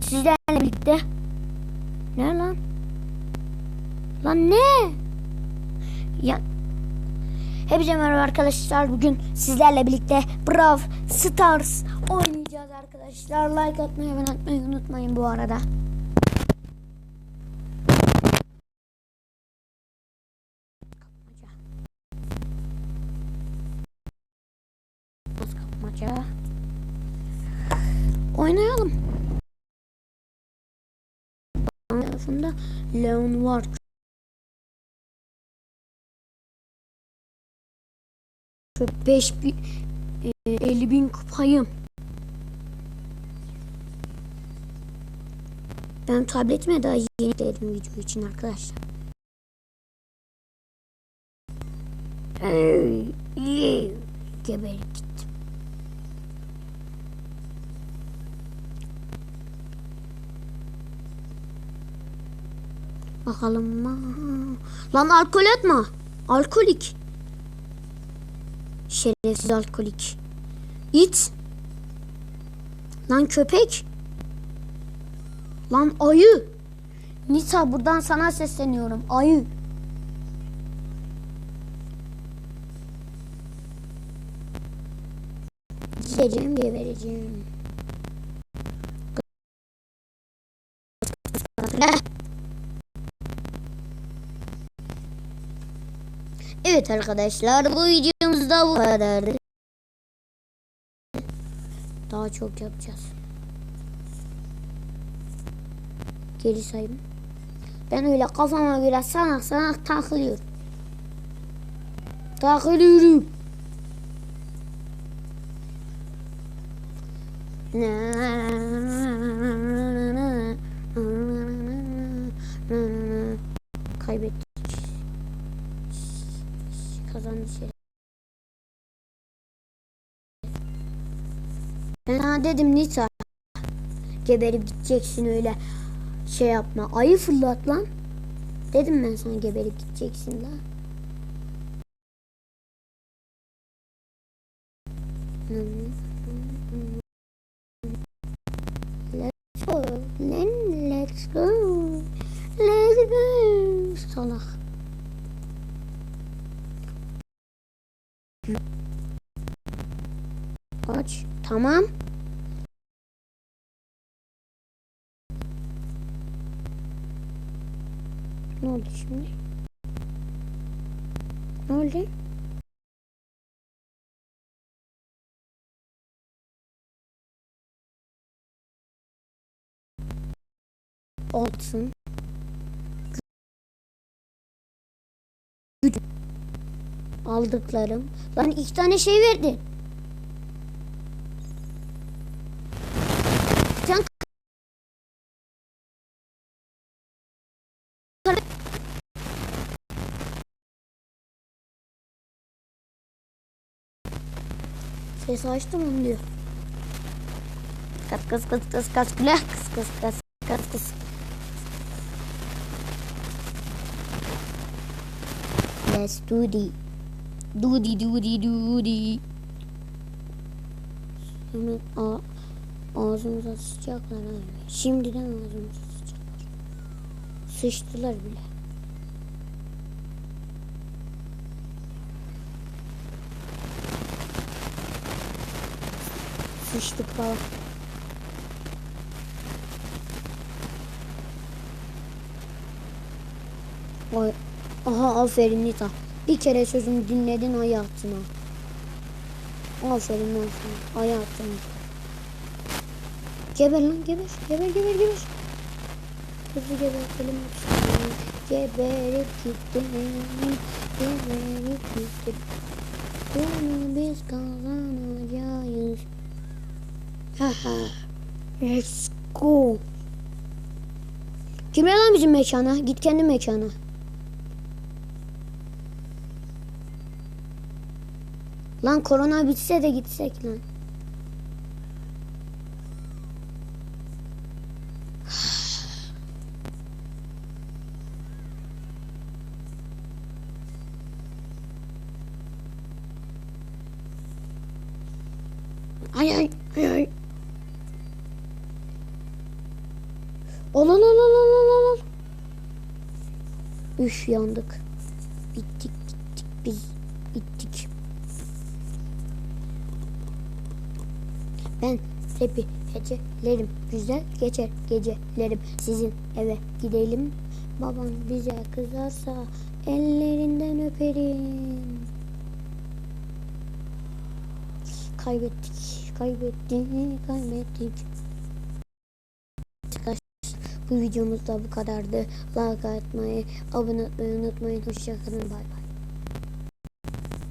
sizlerle birlikte ne lan? Lan ne? Ya Hepinize merhaba arkadaşlar. Bugün sizlerle birlikte Brawl Stars oynayacağız arkadaşlar. Like atmayı ve atmayı unutmayın bu arada. Kapmaca. Kapmaca? Oynayalım. Tarafında Leon var. 5 bin, e, 50 bin kupayım. Ben tabletime daha yeni yükledim video için arkadaşlar. Geberip gittim. Bakalım? Lan alkol atma. Alkolik. Şerefsiz alkolik. İt. Lan köpek. Lan ayı. Nisa buradan sana sesleniyorum. Ayı. Gideceğim gebereceğim. Evet arkadaşlar bu videomuzda bu kadardı. Daha çok yapacağız. Geri sayım. Ben öyle kafama göre sanak sanak takılıyorum. Takılıyorum. Kaybettik. Kazandı şey. Ben sana dedim Nita. Geberip gideceksin öyle şey yapma. Ayı fırlat lan. Dedim ben sana geberip gideceksin lan. Let's go. Let's go. Let's go. Salak. Aç. Tamam. Ne oldu şimdi? Ne oldu? Olsun. Güç. Aldıklarım. Lan iki tane şey verdi. Sen Ses açtım onu diyor. Kıs kıs kıs kıs güle kıs kıs kıs kıs kıs. Let's do the the do the. Hemen a ağzımıza sıçacaklar ha. Şimdiden ağzımıza sıçacaklar. Sıçtılar bile. Sıçtık falan. Ay, aha aferin Nita. Bir kere sözümü dinledin hayatına. Aferin sana. Hayatına. Geber lan geber. Geber geber geber. Hızlı gebertelim hepsini. Geberip gittim. Geberip gittim. Bunu biz kazanacağız. Haha. Let's go. Kim lan bizim mekana? Git kendi mekana. Lan korona bitse de gitsek lan. Ay ay ay ay. Al al al al. Üf yandık. Bittik gittik biz. Bittik. Ben rapi hecelerim. Güzel geçer gecelerim. Sizin eve gidelim. Babam bize kızarsa ellerinden öperim. Kaybettik, kaybettik, kaybettik. Bu videomuz da bu kadardı. Like atmayı, abone olmayı unutmayın. Hoşçakalın. Bay bay.